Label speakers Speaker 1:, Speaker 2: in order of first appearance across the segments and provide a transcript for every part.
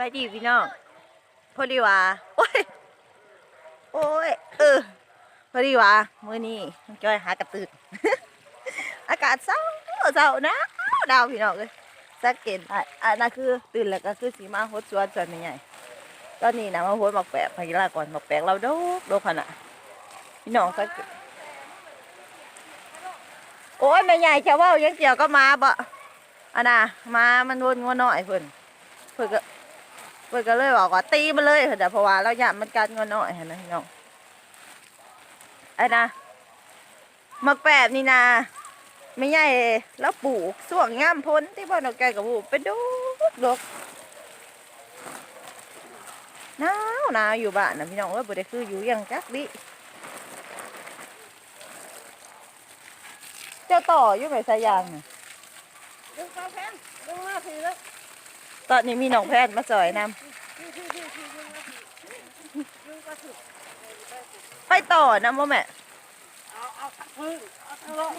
Speaker 1: บายดีสดีพี่น้องพอดีว่าโอ้ยโอ้ยเออพอดีว่ามื้อนี้จ้อยหากระตืดอากาศเศร้าเศร้านะดาวพี่น้องเลยสังเกตอะอันนั้นคือตื่นแล้วก็คือสีมาหดสวนสวนใหญ่ตอนนี้นะมาหดหมักแปะพากิลาก่อนหมักแปะเราโดกโดกขนาดพี่น้องสังเกโอ้ยแม่ใหญ่จะเว่ายังเกี่ยวก็มาบ่อันน่ะมามันวนงัวน้อยเพิ่นเพื่อนก็ เพื่อนก็เลยบอกว่าตีมันเลยเถอะเพราะว่าเราอยากมันกัดงอนน้อยเห็นไหมพี่น้องไอ้นะมักแปบนี่นะไม่ใหญ่แล้วปลูกส่วงง่ามพ้นที่พ่อเราแกกับปลูกไปดูดกหนาวหนาวอยู่บ้านนะพี่น้องเอ้ยบ่ได้คืออยู่อยังจักดิเจ้าต่ออยู่ไหมสายยางน่ะ
Speaker 2: ดึงกาแฟนดึงมาทีแล้ว
Speaker 1: ตอนนี้มีน้องแพทย์มาจอยนำ ไปต่อนะโมแม่
Speaker 2: เอาเอาทั้งพื้นเอาทั้งโลก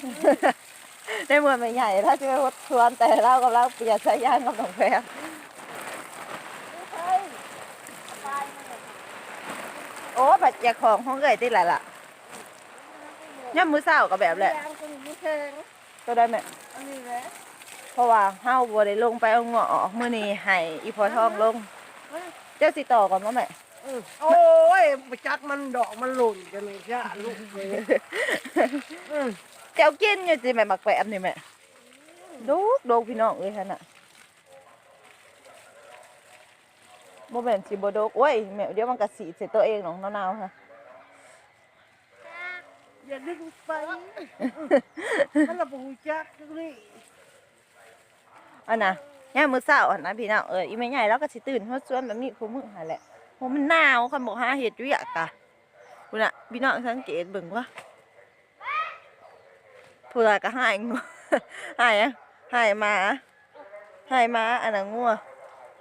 Speaker 1: ในเมืองไม่ใหญ่ถ้าจะไปวัดทวนแต่เรากำลังเปลี่ยนสายยางกับน้องแพร
Speaker 2: เฮ้ยตายมาเลย
Speaker 1: โอ้ผัดยาของห้องเกยติดหละล่ะย่ำมือเศร้ากับแบบแหละ
Speaker 2: ก็
Speaker 1: ได้แม่
Speaker 2: อันนี้แหละ
Speaker 1: เพราะว่าเฮาบ่ได้ลงไปเอาเงาะออกมื้อนี้ให้อีพอทองลง เจ้าสิต่อก่อนบ่แม่
Speaker 2: โอ้ยไปจักมันดอกมันหล่นกันเลยจ้าลูกเลยอืม
Speaker 1: เจ้ากินอยู่สิแม่มักแปมนี่แม่ดูกดูกพี่น้องเอ้ยหั่นน่ะบ่แม่นสิบ่ดกโอ้ยแม่เดี๋ยวมันก็สีดใส่ตัวเองน้องหนาวๆฮะ
Speaker 2: อย่าดึงไปมันระบุจักตรงนี้
Speaker 1: อันน่ะ ย่ามมื้อเช้าอันนะพี่น้องเอออีแม่ใหญ่แล้วก็สิตื่นเฮาสวนแบบนี้คุมื้อหั่นแหละเพราะมันหนาวคันบ่หาเฮ็ดเวียกกะพุ่นน่ะพี่น้องสังเกตเบิ่งว่าผู้ใดก็หายงัวหายอะหายหมาหายหมาอันน่ะงัว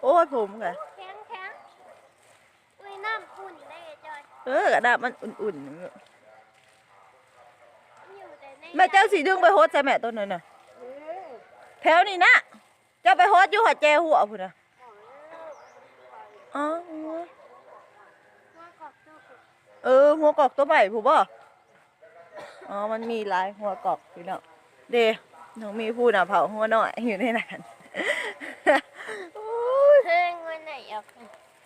Speaker 1: โอ้ยผมกะ
Speaker 3: แข็งแข็งอุ้ยน้ำขุ่นได้จอย
Speaker 1: เออกระดาษมันอุ่นๆ
Speaker 3: อยู่แต่ใน
Speaker 1: แม่เจ้าสิดึงไปโฮดใส่แม่ต้นนั้นน่ะ
Speaker 2: เอ้ย
Speaker 1: แถวนี้นะ เจ้าไปโฮดอยู่หัวแจหัวพุ่นน่ะอ๋องัว
Speaker 3: หัวกอกตัวขุ่น
Speaker 1: เออ หัวกอกตัวใหม่ผู้บ่อ๋อ มันมีหลายหัวกอกพี่น้องเดน้องมีพูดน่ะเผาหัวน้อยอยู่ในนั้นโอ้ย
Speaker 3: เฮ้ยวันไหนอะ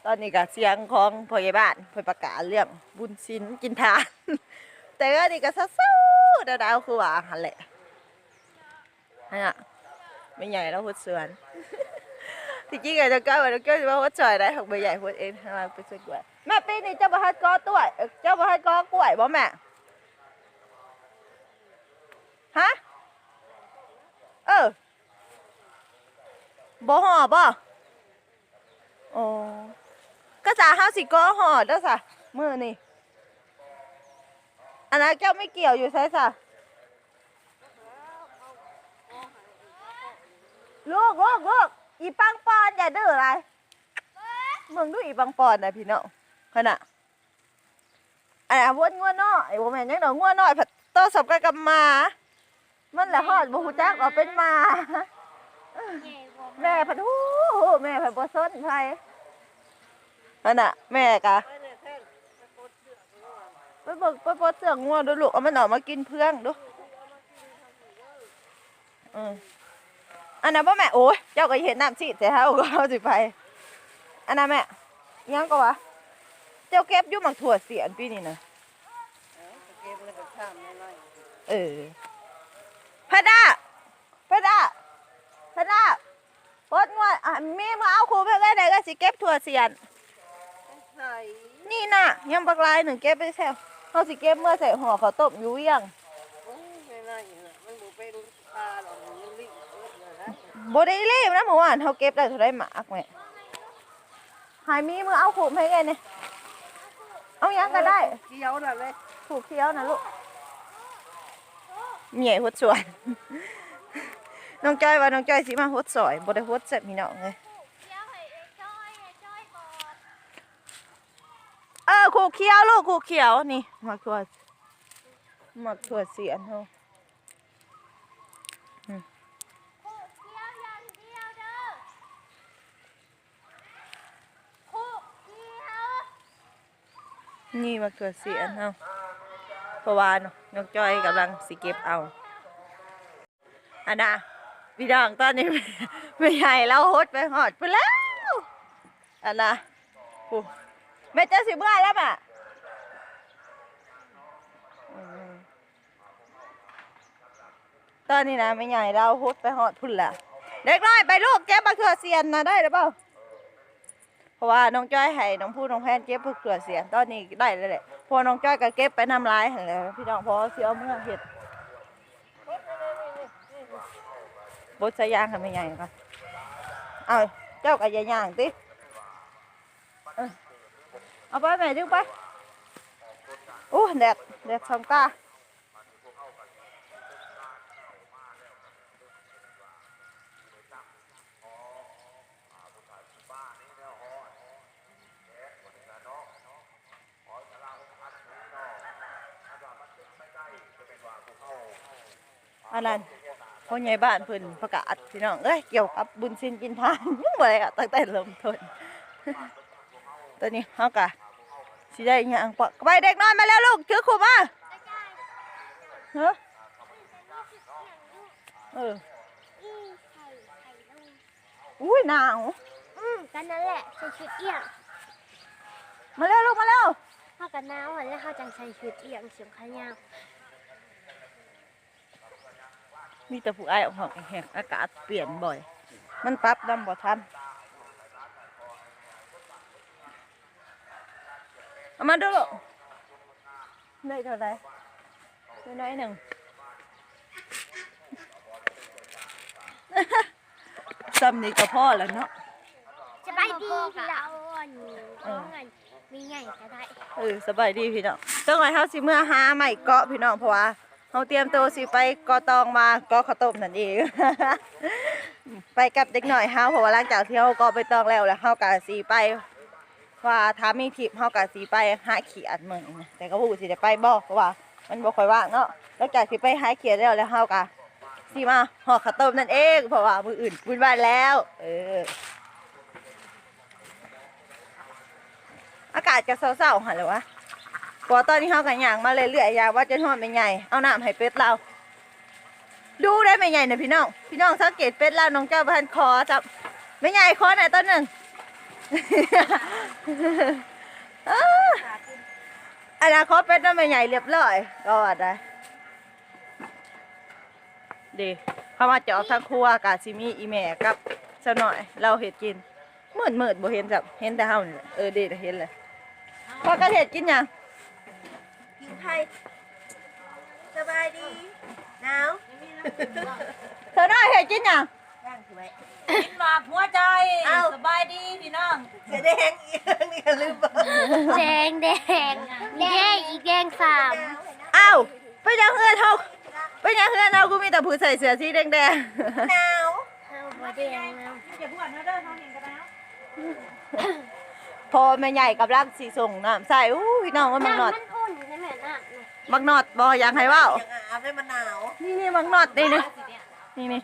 Speaker 1: ตอนนี้ก็เสียงของพ่อใหญ่บ้านเพิ่นประกาศเรื่องบุญศีลกินทาน แต่ก็นี่ก็เศร้าๆดาวๆคือว่าหั่นแหละนั่นน่ะ ไม่ใหญ่แล้วพุดสวน ที่จริงอะจะก้าวจะก้าวจะมาพุดซอยได้ของไม่ใหญ่พุดเองทำไมไปช่วยกล้วยแม่ปีนี้เจ้าบ่ฮัดกอตัวเจ้าบ่ฮัดกอกล้วยบ่แม่ฮะเออบ่ห่อบ่โอ้ก็จะห้าสิกอห่อเด้อสะมือนี่อันนั้นเจ้าไม่เกี่ยวอยู่ใช่สะ ลูกลูกลูกอีปังปอนอย่าดื้ออะไรมึงดูอีปังปอนนะพี่น้องขนาดไอันนั้นวนงัวน้อยบ่แม่นยังดอกงัวน้อยผัดโตสับกันกับมา มันแหละฮอดบ่ฮู้จักว่าเป็นมา แม่ผัดฮู้แม่ผัดบ่สนไผนั่นน่ะ แม่กะ
Speaker 2: ไปเนี่ยแท่งไปกดเชือกไป
Speaker 1: เบิกไปปดเสือกงัวดูลูกเอามันออกมากินเพื่องดูอืม อันนั้นบ่แม่โอ้ยเจ้าก็เห็นน้ำสิแต่เฮาก็เอาสิไป อันนั้นแม่ยังก็วะเจ้าเก็บอยู่หมักถั่วเสียนปีนี้นะ
Speaker 2: เอ้าตะเกียบแล้วก็ข้ามไม่ไล่
Speaker 1: เออพะดาพะดาพะดาปลดงัวอะมีมาเอาครูไปไว้ไหนก็สิเก็บถั่วเสียน
Speaker 2: ใส่
Speaker 1: นี่น่ะยังบักลายหนึ่งเก็บไปแซวเขาสิเก็บเมื่อใส่ห่อข้าวต้มอยู่ยัง
Speaker 2: โอ้ยไม่ไล่น่ะมันบ่เป็นปลาหรอกมันรีบเบิดเลยนะ
Speaker 1: บได้รีบนะเมื่อวานเขาเก็บได้เท่าไรหมากแม่หายมีมือเอาขูดให้ไงเนี่ยเอายังก็ได้
Speaker 2: เกี่ยวน่ะเลย
Speaker 1: ขูดเคี้ยวนะลูกเหม่ยหดสวนน้องจ้อยว่าน้องจ้อยสิมาหดสอยบ่ได้หดเสร็จมีน้องเลย
Speaker 3: เดี๋ยวให้ไอ้จอยไอ้จอยก่อน
Speaker 1: เออขูดเคี้ยวลูกขูดเคี้ยวนี่หมักถั่วหมักถั่วเสียนเฮา
Speaker 3: โอ้เดียวอย่างเดียวเด้อ
Speaker 1: นี่มะเขือเสียนเอาเพราะว่าเนาะน้องจอยกำลังสิเก็บเอาอันน่ะพี่น้องตอนนี้ไม่ใหญ่แล้วฮดไปหอดไปแล้วอันน่ะโอ้แม่เจ้าสิเมื่อแล้วป่ะอืมตอนนี้นะไม่ใหญ่เราฮดไปหอดพุ่นละเด็กน้อยไปลูกเก็บมะเขือเสียนนะได้หรือเปล่า ราะว่าน้องจ้อยให้น้องพูดน้องแพนเก็บเพื่อเกลือเสียงตอนนี้ได้แล้วแหละพอน้องจ้อยก็เก็บไปนำลายหั่นแหล้วพี่น้องพอเสียเมื่อเห็ดบดใส่ยางทำยังไงก่อนเอาเจ้ากับยายย่างติเออเอาไปแม่ดึงไปโอ้แดดแดดสองตา อันนั้นพ่อใหญ่บ้านเพิ่นประกาศพี่น้องเอ้ยเกี่ยวกับบุญสินกินทานยังบ่ได้อะตั้งแต่เริ่มต้นตอนนี้เฮากะสิได้อิหยังปะไปเด็กน้อยมาแล้วลูกถือขู่มาเฮ้อเออ
Speaker 3: อีไข่ไข่ลูก
Speaker 1: อุ้ยหนาว
Speaker 3: อืมกันนั่นแหละใส่ชุดเอี่ยง
Speaker 1: มาแล้วลูกมาแล้ว
Speaker 3: เข้ากันหนาวอะแล้วเข้าจังใส่ชุดเอี่ยงเสียงขายาว
Speaker 1: มีแต่ผู้อ้ายออกหอกแหกอากาศเปลี่ยนบ่อย มันปรับดำบ่ทันเอามาดูลูกได้เท่าไหร่ได้น้อยหนึ่งซ้ำนี่ก็พอแล้วเนาะ
Speaker 3: จะไปดีพี่ละอ่อนท้องอันมีใหญ่ก็ได้
Speaker 1: เออสบายดีพี่น้องจังหวะเฮาสิเมื่อหาใหม่เกาะพี่น้องเพราะว่า เฮาเตรียมตัวสิไปกาะตองมากาะข้าวต้มนั่นเอง ไปกับเด็กหน่อยเฮาเพราะว่าหลังจากที่เฮากาะไปตองแล้วแล้วเฮาก็สิไป ว่าถ้ามีทิปเฮาก็สิไปหาเขียดมื้อนแต่ก็บูสิได้ไปบ่เพราะว่า มันบ่ค่อยว่างเนาะหลังจากที่ไปหาเขียดแล้วแล้วเฮาก็สิมาห่อข้าวต้มนั่นเองเพราะว่ามืออื่นบุญบ้านแล้ว เอออากาศจะเศร้าๆหั่นเลยวะ พอตอนนี้เขากันย่างมาเรื่อยๆอยางว่าจะทอดไม่ใหญ่เอาน้ำให้เป็ดเรา ดูได้ไม่ใหญ่นะพี่น้อง พี่น้องสังเกตเป็ดเราน้องเจ้าพันคอจับไม่ใหญ่คอไหนต้นหนึ่งอ้าอนาคตเป็ดนั่นไม่ใหญ่เรียบร้อยก็ว่าได้ดีเขามาเจาะทั้งครัวกาซิมีอีแม่กับสหน่อย เราเห็ดกินเมืดมืดๆบ่เห็นจับเห็นแต่เฮานี่แหละเออเดีแต่เห็นเลยพอกระเห็ดกินยัง ไทย สบายดีหนาวเธอได้เห็ดกินยัง
Speaker 4: กินหมากหัวใจ
Speaker 1: เอ้า
Speaker 4: สบายดีพี่น้อง
Speaker 1: เสียแดงอีกนี่ก็ลืมบอก
Speaker 3: แดงแดงแดงอีกแดงสาม
Speaker 1: อ้าวไปยังเฮือนเฮาไปยังเฮือนเฮากูมีแต่ผู้ใส่เสื้อสีแดงแดงหนาว
Speaker 3: เอาหัวแดงนะ
Speaker 4: เก็บหัวเนื้อเด้อน้องเห็นกันแล้ว
Speaker 1: พอแม่ใหญ่กับรักสีส่งน้ำใส่อู้พี่น้องว่ามักนอด
Speaker 3: น้ำมันอุ่นใช่ไหมน่ะ
Speaker 1: มักนอดบ่อยากให้เว้า
Speaker 2: อาบให้มันหนาว
Speaker 1: นี่นี่มักนอดนี่นี่นี่นี่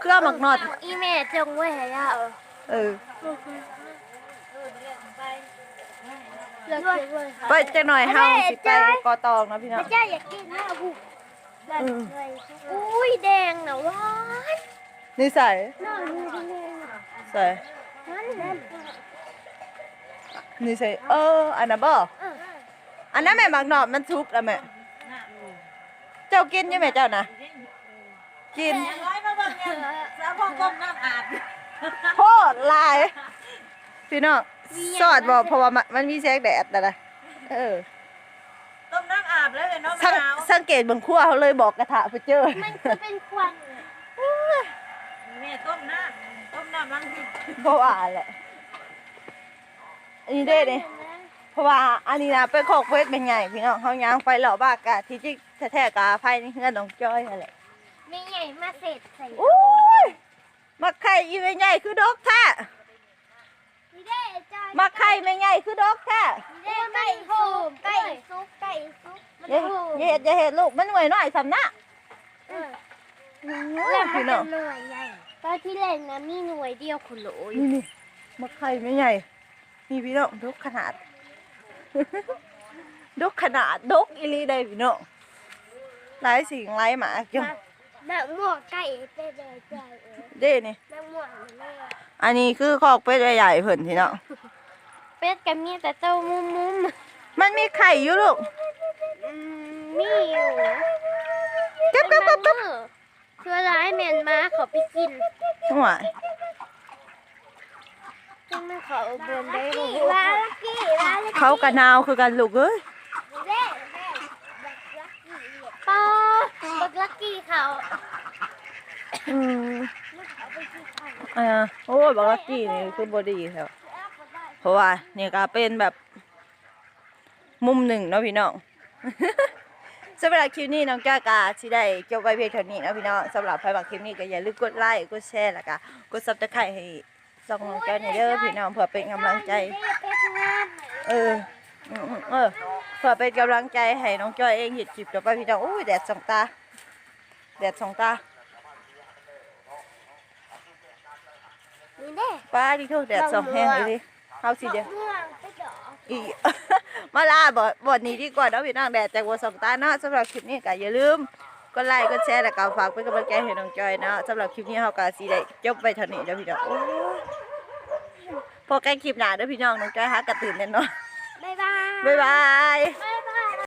Speaker 1: เครื่องมักนอด
Speaker 3: อีแม่จงไว้ให้ย่าเออ
Speaker 1: เออ
Speaker 3: เลิกเก็บไว้
Speaker 1: ไปจักหน่อยเฮาสิไปกอตองนะพี่น้อง
Speaker 3: พระเจ้าอยากกินหน้าบุกแบบเลยอุ้ยแดงนะว้าย
Speaker 1: นี่ใส่
Speaker 3: หน้าดูดิแดง
Speaker 1: ใส่
Speaker 3: นั่นนั่น
Speaker 1: นี่ใส่เอออันนั้นบ่
Speaker 3: เออ
Speaker 1: อันนั้นแม่มักนอดมันทุกแล้วแม่เจ้ากินอยู่แม่เจ้านะกิน
Speaker 4: อย่างน้อยมาเบิ่งเนี่ยสาวพองก้มน้ำอาบ
Speaker 1: โคตรลายพี่น้องสอดบอกเพราะว่ามันมันมีแสงแดดนะนะเออ
Speaker 4: ต้มน้ำอาบแล้วเลยเนาะ
Speaker 1: สัง
Speaker 4: มะนาว
Speaker 1: สังเกตเบางขั้วเขาเลยบอกกระทะไปเจอ
Speaker 3: มันคือเป็นควันเลย
Speaker 4: แม่ต้มน้ำต้มน้ำล้างที่
Speaker 1: เพราะว่าแหละอันนี้เด้เนี่ยเพ ราะว่าอันนี้นะเป็นของเพชรเป็นไงพี่น้องเขายางไปหล่อบ้ากะที่จริงแท้ๆกะไฟนี่เงื่อนน้องจ้อยนั่นแหละ
Speaker 3: มีใหญ่มาเสร็จใส่
Speaker 1: อุ้ยมักไข่อีเวนใหญ่คือดอกแท้
Speaker 3: มีได้จอย
Speaker 1: มักไข่ไม่ใหญ่คือดอกแท้
Speaker 3: มีได้ไก่โหมไก่ซุปไก่ซุปมัน
Speaker 1: อย่า
Speaker 3: โหม
Speaker 1: อย่าเห็ดอย่าเห็ดลูกมันหน่วยน้อยสำนัก
Speaker 3: เออแล้วมัน
Speaker 1: พี่
Speaker 3: จะ
Speaker 1: น้อง
Speaker 3: หน่วยใหญ่ตอนที่เล่นนะมีหน่วยเดียวคุณโหลย
Speaker 1: นี่นี่มักไข่ไม่ใหญ่มีพี่น้องทุกขนาด ดกขนาดดกอีหลีได้พี่น้องหลายสิ่งหลายหมาจัง
Speaker 3: แม่หมวกไก่เป็ดเลยใจเออ
Speaker 1: เด้นี่
Speaker 3: แม่หมวกแม่
Speaker 1: อันนี้คือคอกเป็ดใหญ่ๆเพิ่นพี่น้อง
Speaker 3: เป็ดกับมีแต่เจ้ามุมมุม
Speaker 1: มันมีไข่อยู่ลูก
Speaker 3: อืมมีอยู่
Speaker 1: เก็บเก็บเก็บเก็บ
Speaker 3: คือร้ายเมียนมาเขาไปกิน
Speaker 1: หัว
Speaker 3: ซึ่งมันเขาเอาบนได้รู้ว่าลักกี้ว่าลักกี้
Speaker 1: เขากะนาวคือกันลูกเอ้ย
Speaker 3: เด้เด้ปอบักลักกี้เขา
Speaker 1: อืม
Speaker 3: เอาไปกินเขา
Speaker 1: อ่าโอ้ยบอกลักกี้นี่คือบอดีแล้วเพราะว่าเนี่ยก็เป็นแบบ มุมหนึ่งเนาะพี่น้องสำหรับคลิปนี้น้องจ้ากาที่ได้จบไว้เพียงเท่านี้เนาะพี่น้องสำหรับใครบางคลิปนี้ก็อย่าลืมกดไลค์กดแชร์แล้วก็กดซับสไครต์ให้ส่องน้องจ้าในอยเด้อพี่น้องเพื่อเป็นกำลังใจ
Speaker 3: เอ
Speaker 1: อเออเพื่อเป็นกำลังใจให้น้องจอยเองเห็ดคลิปต่อไปพี่น้องอุ้ยแดดสองตา แดดสองตา
Speaker 3: นี่เด้
Speaker 1: ป้าดิเถอะแดดสองแห้งเลยดิเอาสิเดียว
Speaker 3: ม่วงไปดอก
Speaker 1: อีมาลาบทบทนี้ดีกว่าเนาะพี่น้องแดดจากวัวสองตาเนาะสำหรับคลิปนี้ก็อย่าลืมกดไลค์กดแชร์แล้วก็ฝากเป็นกำลังใจให้น้องจอยเนาะสำหรับคลิปนี้เฮาก็สิได้จบไปเท่านี้เด้อพี่น้องโอ้ พอใกล้คลิปหน้าเด้อพี่น้องน้องจอยหากระตื่นแน่นอน
Speaker 3: บ๊ายบาย
Speaker 1: บ๊ายบาย
Speaker 3: บ๊าย